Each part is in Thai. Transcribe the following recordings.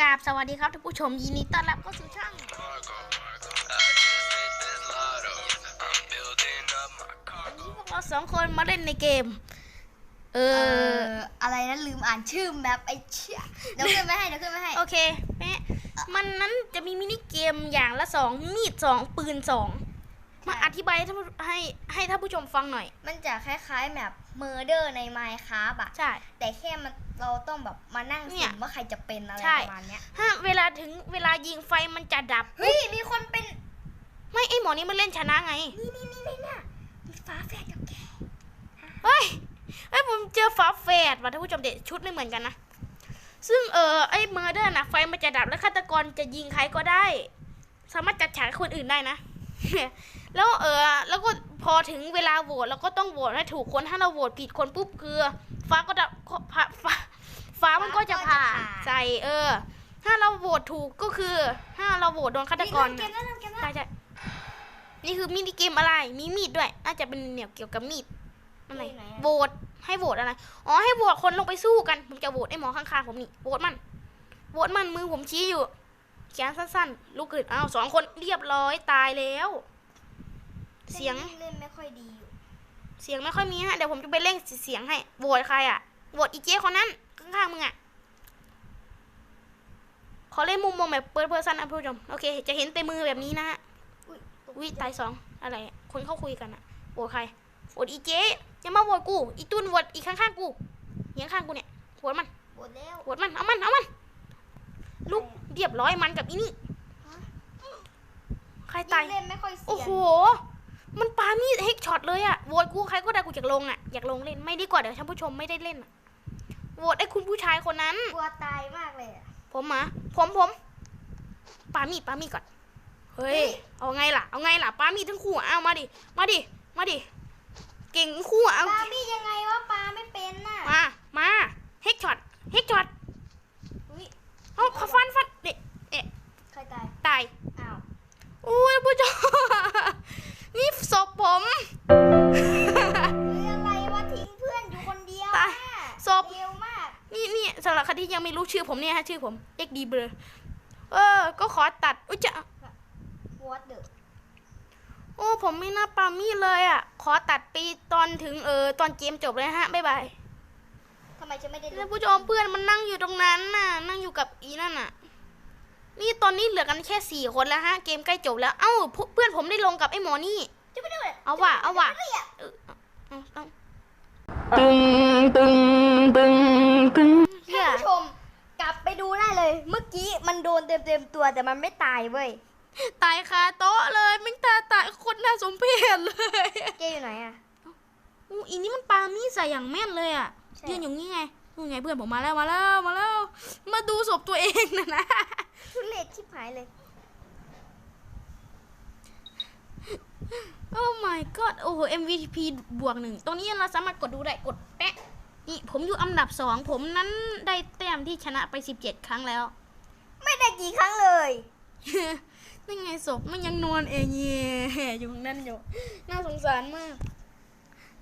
กราบสวัสดีครับท่านผู้ชมยินดีต้อนรับเข้าสู่ช่องวันนี้พวกเราสองคนมาเล่นในเกม เอเออออะไรนะลืมอ่านชื่อแมปไอ้เชี่ยเดี๋ยวขึ้นไม่ให้เดี๋ยวขึ้นไม่ให้โอเคแม่มันนั้นจะมีมินิเกมอย่างละสองมีดสองปืนสอง มาอธิบายให้ท่านผู้ให้ให้ท่านผู้ชมฟังหน่อย มันจะคล้ายๆแบบเมอร์เดอร์ใน Minecraft อะใช่ แต่แค่มันเราต้องแบบมานั่งเนี่สุ่ยมว่าใครจะเป็นอะไรใช่ประมาณเนี้ยถ้าเวลาถึงเวลายิงไฟมันจะดับเฮ้ยมีคนเป็น ไม่ไอหมอนี่มันเล่นชนะไง นี่นี่นี่นี่น่ะมีฟ้าแฝดกับแกเฮ้ยเฮ้ยผมเจอฝาแฝดว่ะท่านผู้ชมเด็ชุดไม่เหมือนกันนะซึ่งเออไอ้เมอร์เดอร์นะไฟมันจะดับแล้วฆาตกรจะยิงใครก็ได้ สามารถจัดฉากให้คนอื่นได้นะ แล้วเออแล้วก็พอถึงเวลาโหวตเราก็ต้องโหวตให้ถูกคนถ้าเราโหวตผิดคนปุ๊บคือ ฟ้าก็จะฟ้าฟ้าฟ้ามันก็จะผ่าใจเออ ถ้าเราโหวตถูกก็คือ ถ้าเราโหวตโดนฆาตกรนี่เกมนั้นเกมนั้นใช่ใช่นี่คือมินิเกมอะไร มีมีดด้วย น่าจะเป็นเนี่ยเกี่ยวกับมีดอะไรโหวตให้โหวตอะไร อ๋อให้โหวตคนลงไปสู้กัน ผมจะโหวตไอ้หมอข้างๆผมนี่ โหวตมัน โหวตมันมือผมชี้อยู่แขนสั้นๆ ลูกขึ้นอ้าวสองคนเรียบร้อยตายแล้ว เสียงเล่นไม่ค่อยดีอยู่เสียงไม่ค่อยมีฮะเดี๋ยวผมจะไปเร่งเสียงให้โหวตใครอะโหวตอีเจ๊คนนั้นข้างๆมึงอะขอเล่นมุมมองแบบเปิดเพอร์ซันนะผู้ชมโอเค จะเห็นแต่มือแบบนี้นะฮะอุ้ยตกใจวิตายสองอะไรอะคนเข้าคุยกันอะโหวตใครโหวตอีเจ๊อย่ามาโหวตกู อีตุนโหวตอีกข้างๆกูเหียงข้างกูเนี่ยโหวตมันปวดแล้วโหวตมัน เอามัน เอามัน ลูกเรียบร้อยมันกับอีนี่ ใครตายเล่นไม่ค่อยเสีโอ้ยโห มันปามีดเฮกช็อตเลยอะโหวตกูใครก็ได้กูอยากลงอะอยากลงเล่นไม่ดีกว่าเดี๋ยวท่านผู้ชมไม่ได้เล่นอะโหวตไอ้คุณผู้ชายคนนั้น กลัวตายมากเลยอะผมมาผมผมปามีดปามีดก่อน เฮ้ย เอาไงล่ะ เอาไงล่ะปามีดทั้งคู่อะเอามาดิ มาดิ มาดิ เก่งทั้งคู่อะเอาปลามียังไงวะปลาไม่เป็นน่ะ มา มา เฮกช็อตเฮกช็อต ชื่อผมเนี่ยฮะชื่อผมเอ็กดีเบอร์เออ ก็ขอตัด อุ้ยจะวอตเดอโอ้ ผมไม่น่าปามีดเลยอะ ขอตัดไปตอนถึงเออตอนเกมจบเลยฮะ บ๊ายบายทำไมจะไม่ได้ท่านผู้ชมเพื่อนมันนั่งอยู่ตรงนั้นน่ะ นั่งอยู่กับอีนั่นน่ะ นี่ตอนนี้เหลือกันแค่สี่คนแล้วฮะ เกมใกล้จบแล้ว เอ้าพวกเพื่อนผมได้ลงกับไอ้หมอนี่ จะไม่ได้เลยเอาว่ะเอาว่ะไม่ได้อะเออเอาเอาตึงตึงตึงตึง เลย เมื่อกี้มันโดนเต็มเต็มๆตัวแต่มันไม่ตายเว้ย ตายคาโต๊ะเลยแม่งตาตายคนน่าสมเพชเลยเกอยู่ไหนอะอู้อีนี่มันปามีดใส่อย่างแม่นเลยอะใช่ยืนอยู่งี้ไงนู่นไงเพื่อนผมมาแล้วมาแล้วมาแล้ว มาดูศพตัวเองนะนะทุเรศชิบหายเลยโอ้ my god โอ้โห MVP บวกหนึ่ง ตรงนี้เราสามารถกดดูได้ กดแปะ นี่ผมอยู่อันดับสองผมนั้นได้แต้มที่ชนะไป17ครั้งแล้ว ไม่ได้กี่ครั้งเลย นั่นไงศพมันยังนอนเองเย่อยู่ตรงนั่นอยู่ น่าสงสารมาก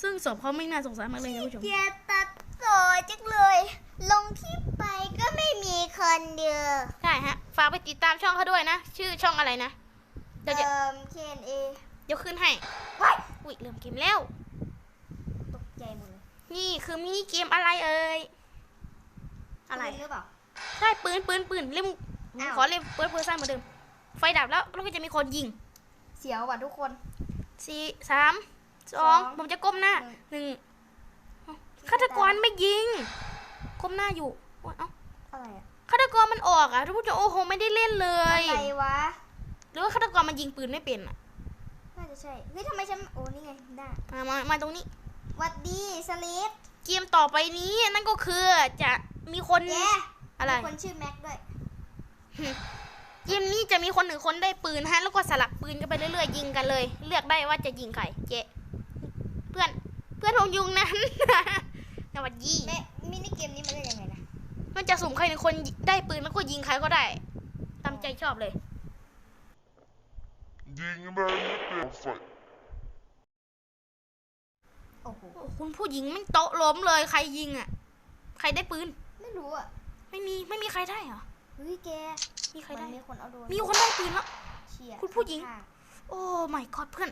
ซึ่งศพเขาไม่น่าสงสารมากเลยนะผู้ชมเกียตัดต่อจังเลย ลงที่ไปก็ไม่มีคนเดียวใช่ฮะ ฝากไปติดตามช่องเขาด้วยนะ ชื่อช่องอะไรนะ เดี๋ยวจะเอ่อ KNA เดี๋ยวขึ้นให้ว้ายอุ้ยเริ่มเกมแล้ว ตกใจหมดเลย นี่คือมินิเกมอะไรเอ่ย อะไรปืนหรือเปล่า ใช่ปืนปืนปืนเล่มอ้าวขอเล่มเปิดเปิดสั้นเหมือนเดิม ไฟดับแล้วแล้วก็จะมีคนยิง เสียวว่ะทุกคนสี่สามสองสองผมจะก้มหน้าหนึ่งหนึ่งเอ้าฆาตกรไม่ยิงก้มหน้าอยู่โอ๊ยเอ้าอะไรอะฆาตกรมันออกอะทุกผู้ชมโอ้โหไม่ได้เล่นเลยอะไรวะหรือว่าฆาตกรมันยิงปืนไม่เป็นอะน่าจะใช่เฮ้ยทำไมฉันโอ้นี่ไงได้มามามาตรงนี้ห วัดดีสลิปเกมต่อไปนี้นั่นก็คือจะมีคนแกอะไรมีคนชื่อแม็กด้วยเกมนี้จะมีคนหนึ่งคนได้ปืนฮะ แล้วก็สลักปืนกันไปเรื่อยๆยิงกันเลย เลือกได้ว่าจะยิงใครเจ๊เพื่อนเพื่อนของยุงนั้นสวัสดีแม่มินิเกมนี้มันเล่นยังไงนะมันจะสุ่มใครหนึ่งคนได้ปืนแล้วก็ยิงใครก็ได้ตามใจชอบเลยยิงแม่งไม่เป็นไฟ โอ้โหโอ้คุณผู้หญิงไม่งโต๊ะล้มเลยใครยิงอะ ใครได้ปืน ไม่รู้อะ ไม่มีไม่มีใครได้เหรอมเฮ้ยแก มีใครมัได้นมีคนเอาโดน มีคนได้ปืนแล้วเชี่ยคุณผู้หญิงข้าโอ้ my god เพื่อน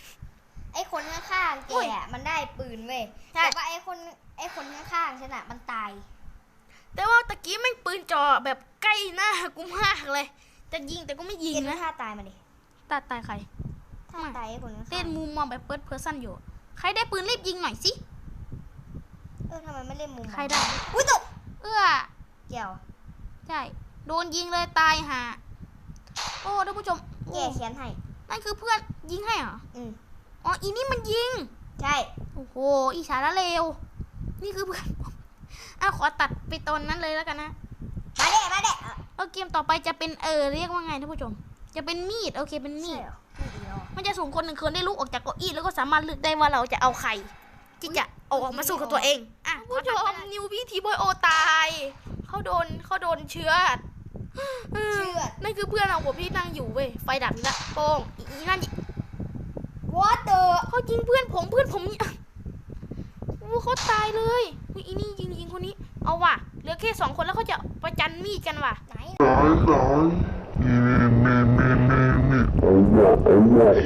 ๆไอ้คนข้างๆแกโอ้ยอะมันได้ปืนเว้ยใช่แต่ว่าไอ้คนไอ้คนข้างๆฉันอะมันตาย แต่ว่าตะกี้แม่งปืนจ่อแบบใกล้หน้ากูมากเลย จะยิงแต่ก็ไม่ยิงเกดูนะท่าตายมาดิตาตายใครท่าตายไอ้คนข้างๆเล่นมุมมองแบบเปิดเพอร์ซันอยู่ ใครได้ปืนรีบยิงหน่อยสิเออทำไมไม่เล่นมุมมองใครได้อุ้ยตกเอื้อเกี่ยวใช่โดนยิงเลยตายห่าโอ้ท่านผู้ชมแกโอ้เขียนให้นั่นคือเพื่อนยิงให้เหรออืมอ๋ออีนี่มันยิง ใช่โอ้โหอีฉาละเลวนี่คือเพื่อนผมอะขอตัดไปตอนนั้นเลยแล้วกันนะมาเด้มาเด้อะเออเกมต่อไปจะเป็นเออเรียกว่าไงท่านผู้ชม จะเป็นมีดโอเคเป็นมีใช่ดเหรอไม่ดีหรอมันจะส่งคนหนึ่งคนได้ลุกออกจากเก้าอี้แล้วก็สามารถเลือกได้ว่าเราจะเอาใครที่จะเอาออกมาสู้กับตัวเองอะผู้ชมนิวพี่ทีบอยโอตายเขาโดนเขาโดนเชื้อดเชื่อนั่นคือเพื่อนเราผมที่นั่งอยู่เว้ยไฟดับอีกและโป้งอีอีนั่นวอเตอร์เขายิงเพื่อนผมเพื่อนผมนี่โอ้เขาตายเลยอุ๊ยอีนี่ยิงยิงคนนี้ เอาว่ะเหลือแค่สองคนแล้วเขาจะประจันมีดกันว่ะไหน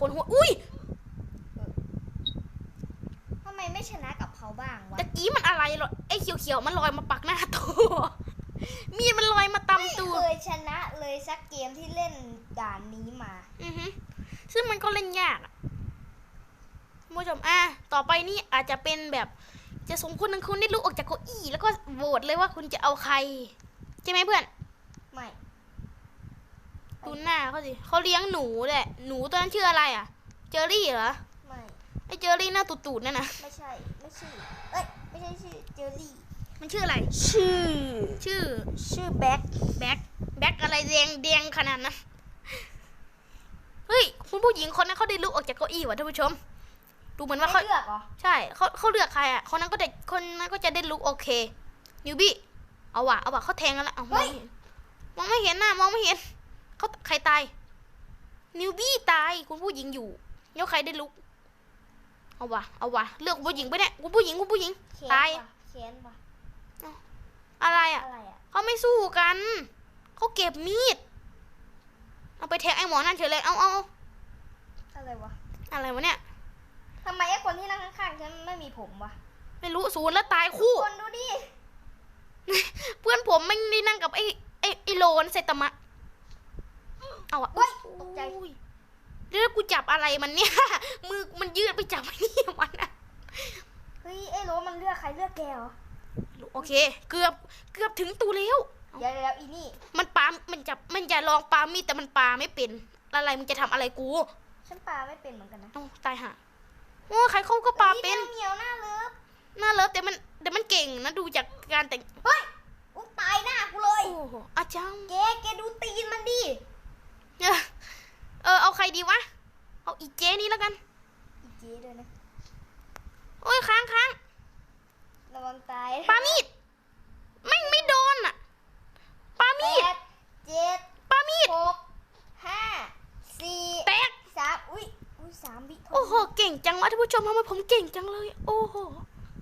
คนหัวอุ้ยทำไมไม่ชนะกับเขาบ้างวะตะกี้มันอะไรหรอไอ้เขียวๆมันลอยมาปักหน้าตัวมีดมันลอยมาไม่ตำตัวเคยชนะเลยสักเกมที่เล่นด่านนี้มาอือฮึซึ่งมันก็เล่นยากอะคุณผู้ชมอะต่อไปนี่อาจจะเป็นแบบจะส่งคนหนึ่งคนได้ลุกออกจากเก้าอี้แล้วก็โหวตเลยว่าคุณจะเอาใคร ใช่ไหมเพื่อน ไม่ ดูหน้าเขาสิเขาเลี้ยงหนูแหละหนูตัวนั้นชื่ออะไรอะ เจอรี่เหรอไม่ไอ้เจอรี่หน้าตูดๆนั่นนะไม่ใช่ไม่ใช่เอ้ยไม่ใช่ชื่อเจอรี่ มันชื่ออะไร ชื่อ ชื่อชื่อแบ็คแบ็คแบ็คอะไรแดงแดงขนาดนั้นเฮ้ยคุณผู้หญิงคนนั้นเขาได้ลุกออกจากเก้าอี้ว่ะท่านผู้ชม ดูเหมือนว่าเขาไม่เลือกเหรอใช่เขาเขาเลือกใครอะคนนั้นก็จะคนนั้นก็จะได้ลุกโอเคนิวบี้เอาว่ะเอาว่ะเขาแทงกันแล้วเอามองไม่เห็นมองไม่เห็นนะมองไม่เห็น เขาใครตาย นิวบี้ตาย คุณผู้หญิงอยู่แล้วใครได้ลุก เอาว่ะเอาว่ะเลือกคุณผู้หญิงไปเนี่ยคุณผู้หญิงคุณผู้หญิงเค้นตายว่ะเค้นว่ะอะไรอะอะไรอะเขาไม่สู้กัน เขาเก็บมีด เอาไปแทงไอ้หมอนั่นเฉยเลยเอาเอาเอาอะไรวะ อะไรวะเนี่ยทำไมไอ้คนที่นั่งข้างๆฉันไม่มีผมวะ ไม่รู้ศูนย์แล้วตายคู่คนดูดิ เพื่อนผมไม่ได้นั่งกับไอ้ไอ้ไอ้โลนเซตามะ เอาอะเฮ้ยตกใจอุ้ยแล้วกูจับอะไรมันเนี่ย มือมันยืดไปจับไอ้นี่มันอะเฮ้ยไอ้โรสมันเลือกใครเลือกแกเหรอโอเค เกือบเกือบถึงตูแล้วเดี๋ยวเดี๋ยวอีนี่ มันปา มันจับ มันจะลองปามีดแต่มันปาไม่เป็น อะไรมึงจะทำอะไรกู ฉันปลาไม่เป็นเหมือนกันนะเอ้าตายห่าโอ้ใครเขาก็ปาเป็นฮ้ยเหมียวหน้าเลิฟน่าเลิฟแต่มันแต่มันเก่งนะดูจากการแต่ง เฮ้ยอุ๊ยตายหน้ากูเลยโอ้โหอาจารย์แกแกดูตีนมันดิ เออเออเอาใครดีวะ เอาอีเจนี่แล้วกัน อีเจ๊ด้วยนะ โอ้ยค้างค้างระวังตายปามีดไม่งไม่โดนอะปาแปมีดดเจ็ดปามีดหกห้าสี่แตกสามอุ้ยอุ้ยสามวิโอ้โหเก่งจังวะท่านผู้ชมทำไมผมเก่งจังเลย โอ้โห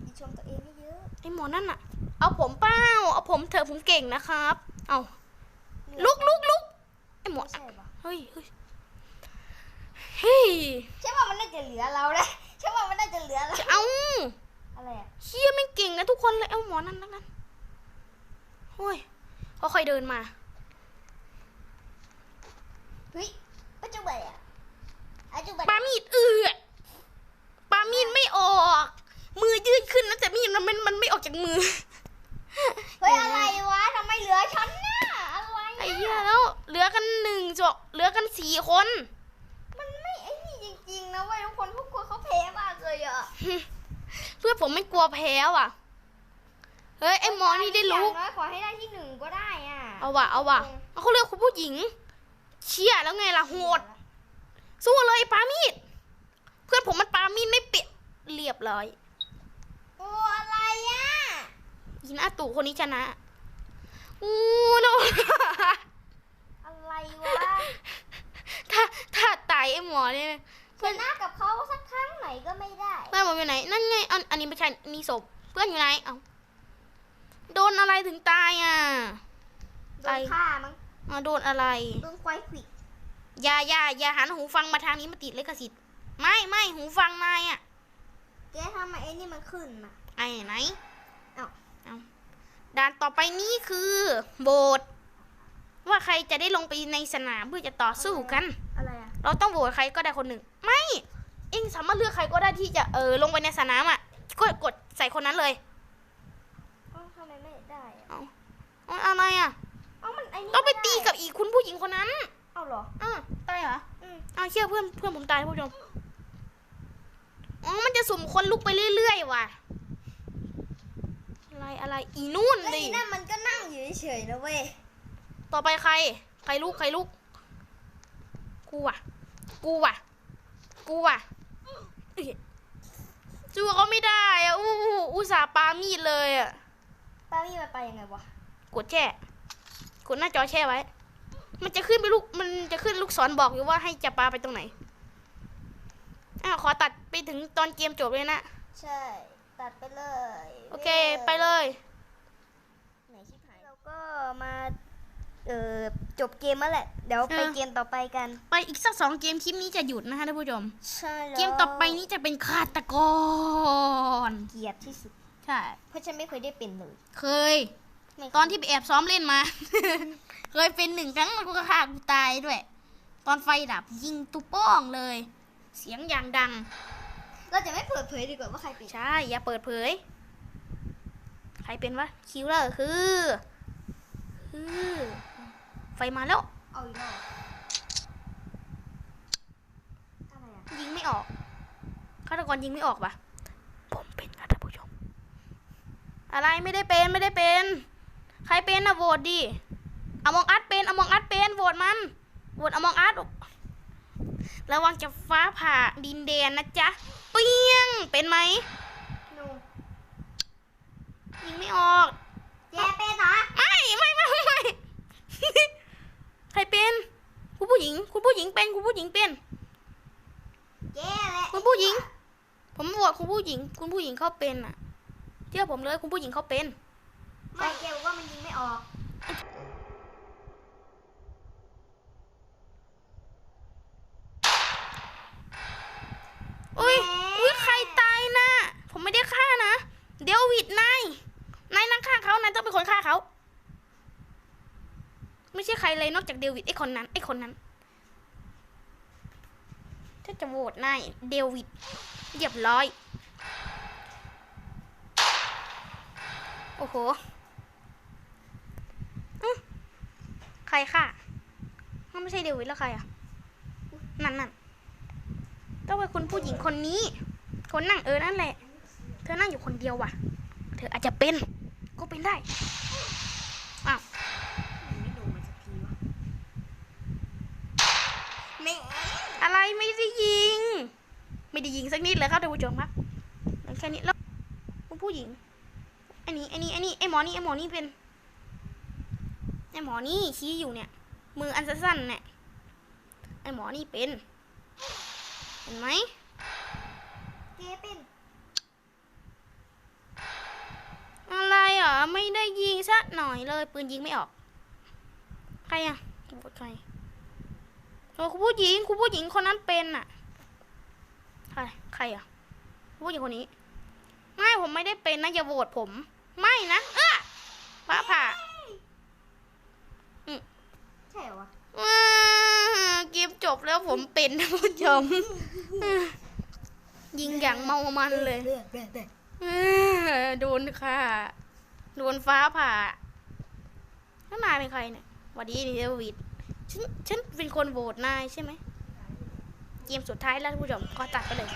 ดีชมตัวเองให้เยอะไอหมอนั่นอะ เอาผมเป้าเอาผมเถอะผมเก่งนะครับ เอาลุกลุกลุกไอหมอไม่ใช่ปะ เฮ้ยเฮ้ยเฮ้ยใช่ว่ามันน่าจะเหลือเรานะใช่ว่ามันน่าจะเหลือเราจะเอาอะไรอะเชี่ยไม่งเก่งนะทุกคนเลยเอาหมอนั่นแล้วกันโอ้ยค่อยๆเดินมา เฮ้ยปัจจุบันอะปัจจุบัน ปามีดเอือปามีดไม่ออก มือยืดขึ้นนะแต่มีดมันมันมันไม่ออกจากมือ เฮ้ยอะไรวะทำไมเหลือฉันน่ะอะไร ไอ้ อะ เหี้ยแล้ว เหลือกันหนึ่งจบเหลือกันสี่คน มันไม่ไอ้นี่จริงๆนะเว้ยทุกคนทุกคนเขาแพ้มากเลยอะ เพื่อนผมไม่กลัว แพ้ว่ะ เฮ้ยไอ้หมอนี่ได้รู้อย่างน้อยขอให้ได้ที่หนึ่งก็ได้อะ เอาว่ะเอาว่ะเอาเขาเลือกคุณผู้หญิง เชี่ยแล้วไงล่ะโหด สู้เลยปามีด เพื่อนผมมันปามีดไม่เปียเรียบร้อยโอ้อะไรอะอีหน้าตู่คนนี้ชนะอู้โนอะไรวะ ถ้าถ้าตายไอ้หมอเนี่ย ชนะกับเขาสักครั้งไหนก็ไม่ได้เพื่อนผมอยู่ไหน นั่นไงอันอันนี้ไม่ใช่อันนี่ศพเพื่อนอยู่ไหนเอาโดนอะไรถึงตายอะโดนฆ่ามั้งอ่าโดนอะไรโดนควายขวิดอย่าอย่าอย่าหันหูฟังมาทางนี้มาติดลิขสิทธิ์ไม่ไม่หูฟังนายอะแกทำไมไอ้นี่มันขึ้นมาไอ้ไหนเอ้าเอาด่านต่อไปนี้คือโบสถ์ว่าใครจะได้ลงไปในสนามเพื่อจะต่อสู้กัน อะไรอะ เราต้องโหวตใครก็ได้คนหนึ่ง ไม่เองสามารถเลือกใครก็ได้ที่จะเออลงไปในสนามอะก็กดใส่คนนั้นเลยเอ้าทำไมไม่ได้อะเอาอะไรอะ เอ้ามันไอ้นี่ต้องไปม่ด้ตีกับอีกคุณผู้หญิงคนนั้นเอ้าเหรอ อ่าตายเหรออืมอ้าวเชื่อเพื่อนเพื่อนผมตายท่านผู้ชมอ๋อมันจะสุ่มคนลุกไปเรื่อยๆว่ะ อะไรอะไรอีนู่นแล้วดิ อีนั่นมันก็นั่งอยู่เฉยๆนะเว้ย ต่อไปใคร ใครลุกใครลุก กูว่ะ กูว่ะ กูว่ะเอ้ยจูเขาไม่ได้อะอู้หูอุตส่าห์ปามีดเลยอะป้ามี่มันไปยังไงวะ กดแช่ กดหน้าจอแช่ไว้ มันจะขึ้นไปลูก มันจะขึ้นลูกศรบอกอยู่ว่าให้จะปาไปตรงไหนอะขอตัดไปถึงตอนเกมจบเลยนะ ใช่ ตัดไปเลย โอเค ไปเลย ไหนชิบหายเราก็มา เอ่อจบเกมแล้วแหละ เดี๋ยวไปเออเกมต่อไปกัน ไปอีกสักสองเกมคลิปนี้จะหยุดนะคะท่านผู้ชม ใช่แล้วเกมต่อไปนี้จะเป็นฆาตกร เกลียดที่สุด ใช่ เพราะฉันไม่เคยได้เป็นเลย เคยไม่เคยตอนที่ไปแอบซ้อมเล่นมา เคยเป็นหนึ่งครั้งมันก็ฆ่ากูตายด้วย ตอนไฟดับยิงตุโป้องเลย เสียงอย่างดัง เราจะไม่เปิดเผยดีกว่าว่าใครเป็น ใช่ อย่าเปิดเผย ใครเป็นวะ คิวเลอร์คือคือไฟมาแล้ว เอาอีกแล้วอะไรอะยิงไม่ออกฆาตกรยิงไม่ออกปะผมเป็นค่ะท่านผู้ชม อะไรไม่ได้เป็นไม่ได้เป็น ใครเป็นนะโหวตดิอมองอัดเป็นอมองอัดเป็นโหวตมันโหวตอมองอัดระวังจะฟ้าผ่าดินแดนนะจ๊ะ เปี้ยงเป็นไหม หนู ยิงไม่ออก แกเป็นเหรอ ไม่ไม่ไม่ไม่ ใครเป็น คุณ ผู้หญิงคุณผู้หญิงเป็นคุณผู้หญิงเป็นแกแหละคุณผู้หญิง ผมโหวตคุณผู้หญิง คุณผู้หญิงเขาเป็นอะเชื่อผมเลยคุณผู้หญิงเขาเป็น ไม่แกบอกว่ามันยิงไม่ออกอุ้ยอุ้ยใครตายนะผมไม่ได้ฆ่านะเดวิดนายนายนั่งข้างเขานายต้องเป็นคนฆ่าเขาไม่ใช่ใครเลยนอกจากเดวิดไอ้คนนั้นไอ้คนนั้นถ้า จะโหวตนายเดวิดเรียบร้อย โอ้โหใครฆ่ามันไม่ใช่เดวิดแล้วใครอะ นั่นนั่นต้องเป็นคุณผู้หญิงคนนี้ คนนั่งเออนั่นแหละ เธอนั่งอยู่คนเดียวว่ะ เธออาจจะเป็น ก็เป็นได้ อ้าว ไม่ดูมันสักทีวะไม่ อะไรไม่ได้ยิง ไม่ได้ยิงสักนิดเลยครับท่านผู้ชมครับแล้วแค่นี้แล้วคุณผู้หญิงอันนี้อันนี้อันนี้ไอหมอนี่ไอหมอนี่เป็นไอหมอนี่ชี้อยู่เนี่ย มืออันสั้นๆเนี่ยไอหมอนี่เป็น เห็นไหมแกเป็นอะไรเหรอไม่ได้ยิงสักหน่อยเลย ปืนยิงไม่ออก ใครอะโหวตใครโอ้คุณผู้หญิงคุณผู้หญิงคนนั้นเป็นอะใค รใครอะคุณผู้หญิงคนนี้ ไม่ผมไม่ได้เป็นนะอย่าโหวตผม ไม่นะเออฟ้าผ่าใช่เหรอวะว้าเกมจบแล้วผมเป็นท่านผู้ชมยิงอย่างเมามันเลยเลือดเลือดเลือดเออโดนค่ะโดนฟ้าผ่าแล้วนายเป็นใครเนี่ยหวัดดีนี่เดวิดฉันฉันเป็นคนโหวตนายใช่ไหม เกมสุดท้ายแล้วท่านผู้ชมก็ตัดไปเลย